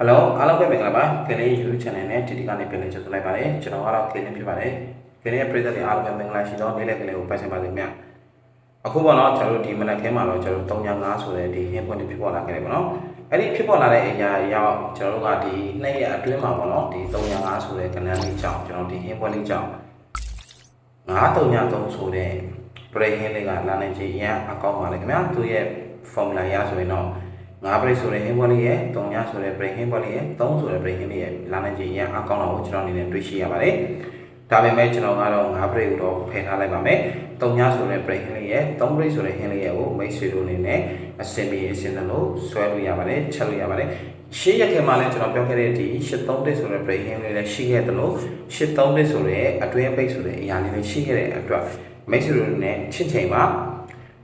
ဟယ်လိုအားလုံးပဲမင်္ဂလာပါကလေး YouTube channel နဲ့ဒီဒီကနေပြန်လည်ကြိုဆိုလိုက်ပါတယ်ကျွန်တော်ကတော့ကလေးဖြစ်ပါတယ်ကလေးရဲ့ပရိသတ်တွေအားလုံးပဲမင်္ဂလာရှိသောနေ့လည်ကလေးကိုပိုင်ဆိုင်ပါစေခင်ဗျအခုပေါ့နော်ကျွန်တော်တို့ဒီမနက်ခင်းမှာတော့ကျွန်တော်တို့305ဆိုတဲ့ဒီဟင်းပွင့်တွေဖြစ်ပေါ်လာခဲ့တယ်ပေါ့နော်အဲ့ဒီဖြစ်ပေါ်လာတဲ့အရာရောက်ကျွန်တော်တို့ကဒီနှစ်ရက်အတွင်းမှာပေါ့နော်ဒီ305ဆိုတဲ့ကဏ္ဍလေးကြောင့်ကျွန်တော်ဒီဟင်းပွင့်လေးကြောင့်933ဆိုတဲ့ break ဟင်းလေးကလာနိုင်ချေရန်အကောင့်ပါလေခင်ဗျာသူရဲ့ formula ရဆိုရင်တော့ 9 break ဆိုတဲ့ဟင်းပွင့်လေးရဲ့3ညဆိုတဲ့ break ဟင်းပွင့်လေးရဲ့3ဆိုတဲ့ break ဟင်းလေးရဲ့လာနိုင်ချေရန်အကောင့်တော့ကိုကျွန်တော်အနေနဲ့တွေ့ရှိရပါတယ်ဒါပေမဲ့ကျွန်တော်ကတော့9 break ကိုတော့ဖယ်ထားလိုက်ပါမယ်3ညဆိုတဲ့ break ဟင်းလေးရဲ့3 break ဆိုတဲ့ဟင်းလေးရဲ့ကိုမိတ်ဆွေတို့အနေနဲ့အစင်ပြေအစင်သလိုဆွဲလို့ရပါတယ်ချက်လို့ရပါတယ်ရှေ့ရက်ခင်မှာလည်းကျွန်တော်ပြောခဲ့တဲ့ဒီ831ဆိုတဲ့ break ဟင်းလေးလည်းရှိခဲ့တယ်လို့831ဆိုတဲ့အတွင်းပိတ်ဆိုတဲ့အရာလေးလည်းရှိခဲ့တဲ့အတွက်မိတ်ဆွေတို့နဲ့ချစ်ချိန်ပါ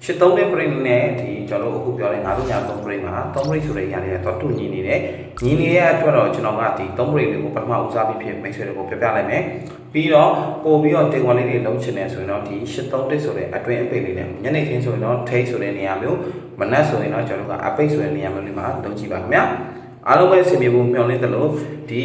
83တဲ့ပရိနဲ့ဒီကျွန်တော်တို့အခုပြောတဲ့9ည3ပရိမှာ3ပရိဆိုတဲ့အရာတွေကတော့တူညီနေတယ်ညီနေတဲ့အတွက်တော့ကျွန်တော်ကဒီ3ပရိတွေကိုပထမဦးစားပြီးဖြစ်မိတ်ဆွေတွေကိုပြပြလိုက်မယ်ပြီးတော့ပို့ပြီးတော့တင်ဝင်လေးတွေလုံးချင်တယ်ဆိုရင်တော့ဒီ83ဆိုတဲ့အတွင်းအပိတ်လေးနဲ့ညနေခင်းဆိုရင်တော့ထိတ်ဆိုတဲ့နေရာမျိုးမနက်ဆိုရင်တော့ကျွန်တော်ကအပိတ်ဆိုတဲ့နေရာမျိုးလေးမှာလုံးကြည့်ပါခင်ဗျာအားလုံးပဲအစီအပြေဖို့မျှော်လင့်တယ်လို့ဒီ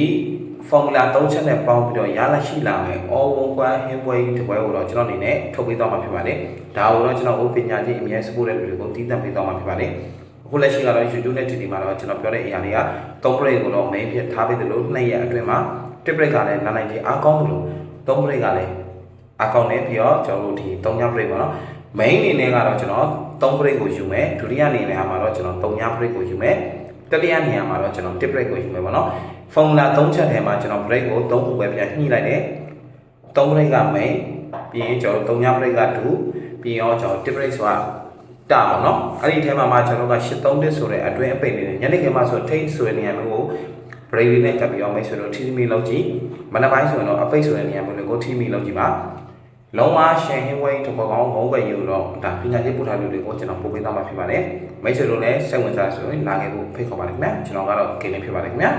formula 3ချက်နဲ့ပေါင်းပြီးတော့ရလာရှိလာမယ် all one one ဟင်းပွဲကြီးတစ်ပွဲကိုတော့ကျွန်တော်အနေနဲ့ထုတ်ပေးသွားမှာဖြစ်ပါတယ်ဒါကိုတော့ကျွန်တော်ဥပညာချင်းအမြဲ support တဲ့လူတွေကိုတည်တံ့ပေးသွားမှာဖြစ်ပါတယ်အခုလက်ရှိကတော့ YouTube နဲ့ TV မှာတော့ကျွန်တော်ပြောတဲ့အရာတွေက3 break ကိုတော့ main ဖြစ်ထားပေးတယ်လို့နှစ်ရက်အတွင်းမှာ1 break ကလည်းနားနိုင်ကြီးအားကောင်းတယ်လို့3 break ကလည်းအားကောင်းတယ်ပြီးတော့ကျွန်တော်တို့ဒီ3ည break ပေါ့နော် main အနေနဲ့ကတော့ကျွန်တော်3 break ကိုယူမယ်ဒုတိယအနေနဲ့မှာတော့ကျွန်တော်3ည break ကိုယူမယ် တတိယနေရာမှာတော့ကျွန်တော် tip break ကိုယူမယ်ပေါ့နော် formula 3ချက်ထဲမှာကျွန်တော် break ကို3ခုပဲပြန်ညှိလိုက်တယ်3 break က main ပြီးရင်ကျွန်တော်3ည break က2ပြီးတော့ကျွန်တော် tip break ဆိုတာတာပေါ့နော်အဲ့ဒီထဲမှာမှကျွန်တော်က83တစ်ဆိုတဲ့အတွင်းအပိတ်လေးနဲ့ညနေခင်းမှဆိုထိတ်ဆိုတဲ့နေရာမျိုးကို break လေးနဲ့ကပ်ပြီးတော့မိတ်ဆွေတို့ထိထိမိလောက်ကြည့်မနက်ပိုင်းဆိုရင်တော့အပိတ်ဆိုတဲ့နေရာမျိုးလေးကိုထိမိလောက်ကြည့်ပါ လုံးဝရှယ်ဟင်းဝဲတစ်ပေါ်ကောင်းငုံးပဲယူတော့ဒါပညာရေးပို့ထားလူတွေကိုကျွန်တော်ပို့ပေးသွားမှာဖြစ်ပါတယ်မိတ်ဆွေတို့လည်းစိတ်ဝင်စားဆိုရင်လာခဲ့ဖို့ဖိတ်ခေါ်ပါတယ်ခင်ဗျာကျွန်တော်ကတော့ဂိမ်းလေးဖြစ်ပါတယ်ခင်ဗျာ